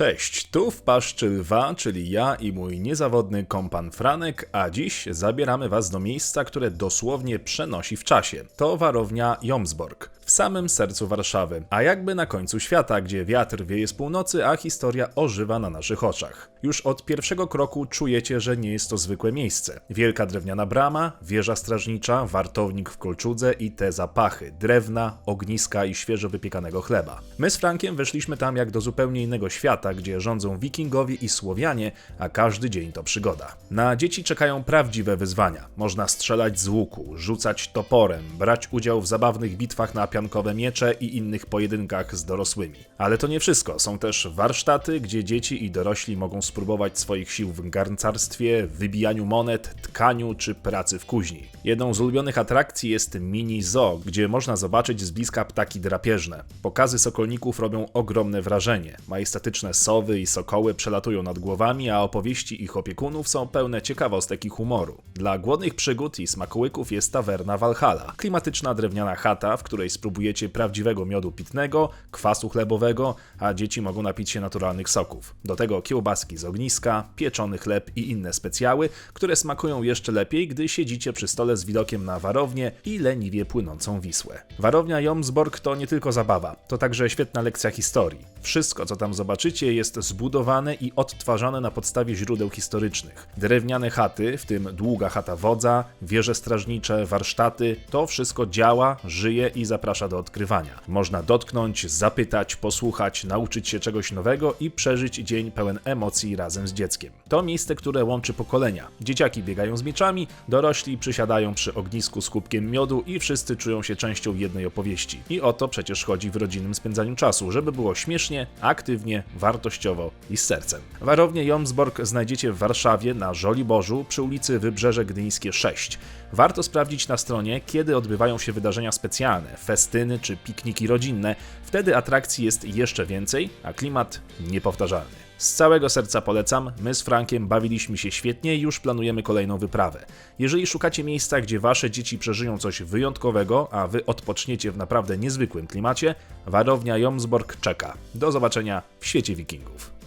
Cześć, tu w paszczy lwa, czyli ja i mój niezawodny kompan Franek, a dziś zabieramy was do miejsca, które dosłownie przenosi w czasie. To warownia Jomsborg, w samym sercu Warszawy, a jakby na końcu świata, gdzie wiatr wieje z północy, a historia ożywa na naszych oczach. Już od pierwszego kroku czujecie, że nie jest to zwykłe miejsce. Wielka drewniana brama, wieża strażnicza, wartownik w kolczudze i te zapachy drewna, ogniska i świeżo wypiekanego chleba. My z Frankiem weszliśmy tam jak do zupełnie innego świata, gdzie rządzą wikingowie i Słowianie, a każdy dzień to przygoda. Na dzieci czekają prawdziwe wyzwania. Można strzelać z łuku, rzucać toporem, brać udział w zabawnych bitwach na piankowe miecze i innych pojedynkach z dorosłymi. Ale to nie wszystko. Są też warsztaty, gdzie dzieci i dorośli mogą spróbować swoich sił w garncarstwie, wybijaniu monet, tkaniu czy pracy w kuźni. Jedną z ulubionych atrakcji jest mini zoo, gdzie można zobaczyć z bliska ptaki drapieżne. Pokazy sokolników robią ogromne wrażenie. Majestatyczne sowy i sokoły przelatują nad głowami, a opowieści ich opiekunów są pełne ciekawostek i humoru. Dla głodnych przygód i smakołyków jest tawerna Valhalla. Klimatyczna drewniana chata, w której spróbujecie prawdziwego miodu pitnego, kwasu chlebowego, a dzieci mogą napić się naturalnych soków. Do tego kiełbaski z ogniska, pieczony chleb i inne specjały, które smakują jeszcze lepiej, gdy siedzicie przy stole z widokiem na warownię i leniwie płynącą Wisłę. Warownia Jomsborg to nie tylko zabawa, to także świetna lekcja historii. Wszystko, co tam zobaczycie, jest zbudowane i odtwarzane na podstawie źródeł historycznych. Drewniane chaty, w tym długa chata wodza, wieże strażnicze, warsztaty, to wszystko działa, żyje i zaprasza do odkrywania. Można dotknąć, zapytać, posłuchać, nauczyć się czegoś nowego i przeżyć dzień pełen emocji razem z dzieckiem. To miejsce, które łączy pokolenia. Dzieciaki biegają z mieczami, dorośli przysiadają przy ognisku z kubkiem miodu i wszyscy czują się częścią jednej opowieści. I o to przecież chodzi w rodzinnym spędzaniu czasu, żeby było śmiesznie, aktywnie, wartościowo i z sercem. Warownię Jomsborg znajdziecie w Warszawie na Żoliborzu przy ulicy Wybrzeże Gdyńskie 6. Warto sprawdzić na stronie, kiedy odbywają się wydarzenia specjalne, festyny czy pikniki rodzinne. Wtedy atrakcji jest jeszcze więcej, a klimat niepowtarzalny. Z całego serca polecam. My z Frankiem bawiliśmy się świetnie i już planujemy kolejną wyprawę. Jeżeli szukacie miejsca, gdzie wasze dzieci przeżyją coś wyjątkowego, a wy odpoczniecie w naprawdę niezwykłym klimacie, warownia Jomsborg czeka. Do zobaczenia w świecie wikingów.